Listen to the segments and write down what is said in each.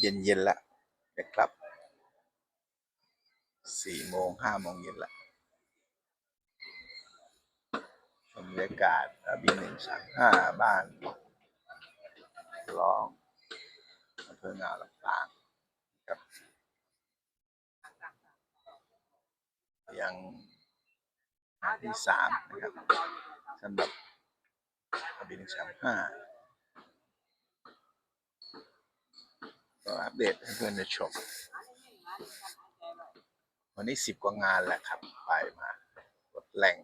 เย็นเย็นละนะครับสี่โมงห้าโมงเย็นละชมบรรยากาศบีหนึ่งสามห้าบ้านลองอำเภองาวลำปางครับ ยังที่สามนะครับสำหรับอบีหนึ่งสามห้าก็อัป เดตให้เพื่อนได้ชม วันนี้สิบกว่างานแหละครับ ไปมากดแหล่ง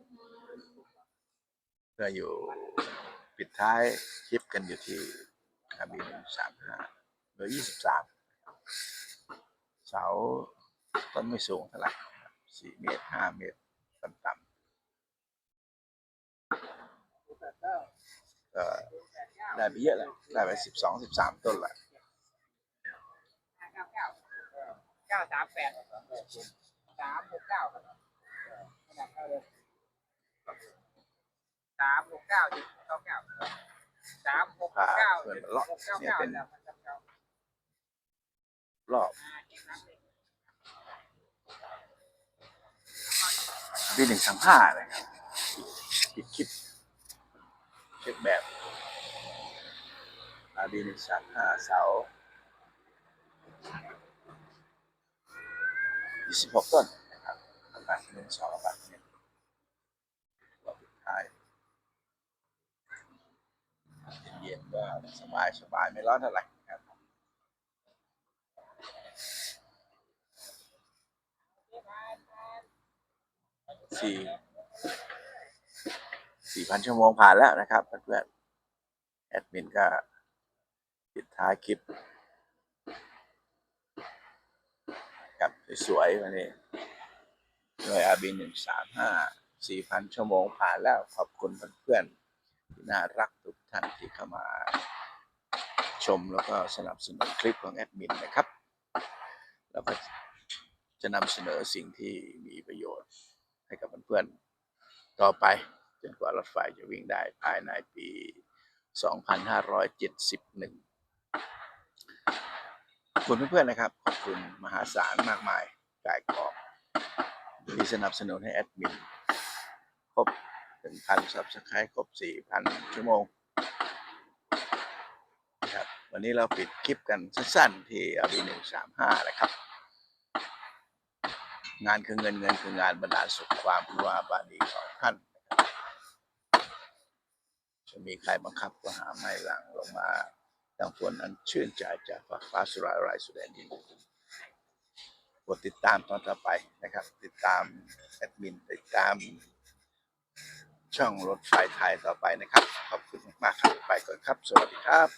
เพื่ออยู่ปิดท้ายคลิปกันอยู่ที่อาบีหนึ่สามห้าเบอร์ยี่สิบสามเสาต้นไม่สูงเท่าไหร่สี่เมตรห้าเมตรต่ำๆก็ได้ไปเยอะแหละได้ไปสิบสองสิบสามต้นแหละ เก้าเก้าเก้า สามแปดสามหกเก้าสามหกเก้าดิเก้าเก้าสามหกพาเก้าเพื่อนมาเลาะหกเก้าเนี่ยเก้าเก้ารอบปีหนึ่งสามห้านะครับปิดคลิปเช็คแบบอาบีหนึ่งสามห้าเสา ยี่สิบหกต้นนะครับประมาณหนึ่งสองประมาณนี้รอบสุดท้ายเย็นๆก็สบายสบายไม่ร้อนเท่าไหร่ครับสี่สี่พันชั่วโมงผ่านแล้วนะครับเพื่อนๆแอดมินก็ปิดท้ายคลิปกับ สวยๆวันนี้ด้วยอาบีหนึ่งสามห้าสี่พันชั่วโมงผ่านแล้วขอบคุณเพื่อนๆที่น่ารักทุกท่านที่เข้ามาชมแล้วก็สนับสนุนคลิปของแอดมินนะครับ แล้วก็จะนำเสนอสิ่งที่มีประโยชน์ให้กับเพื่อนๆต่อไปจนกว่ารถไฟจะวิ่งได้ภายในปี 2571 อบคุณเพื่อนๆนะครับ ขอบคุณมหาศาลมากมายกายกองที่สนับสนุนให้แอดมินครบ1,000ซับสไครต์ครบ4,000ชั่วโมงนะครับวันนี้เราปิดคลิปกันสั้นๆที่อบี135นะครับ งานคือเงินเงินคืองานบรรดาสุขความรู้อาบาดีของท่านจะมีใครบังคับก็หาไม่หลังลงมา ดังฝนอันชื่นใจจากฟ้าฟ้าสุรายรายสุดแดนดินกดติดตามตอนต่อไปนะครับ ติดตามแอดมินติดตามช่องรถไฟไทยต่อไปนะครับ ขอบคุณมากครับ ไปก่อนครับ สวัสดีครับ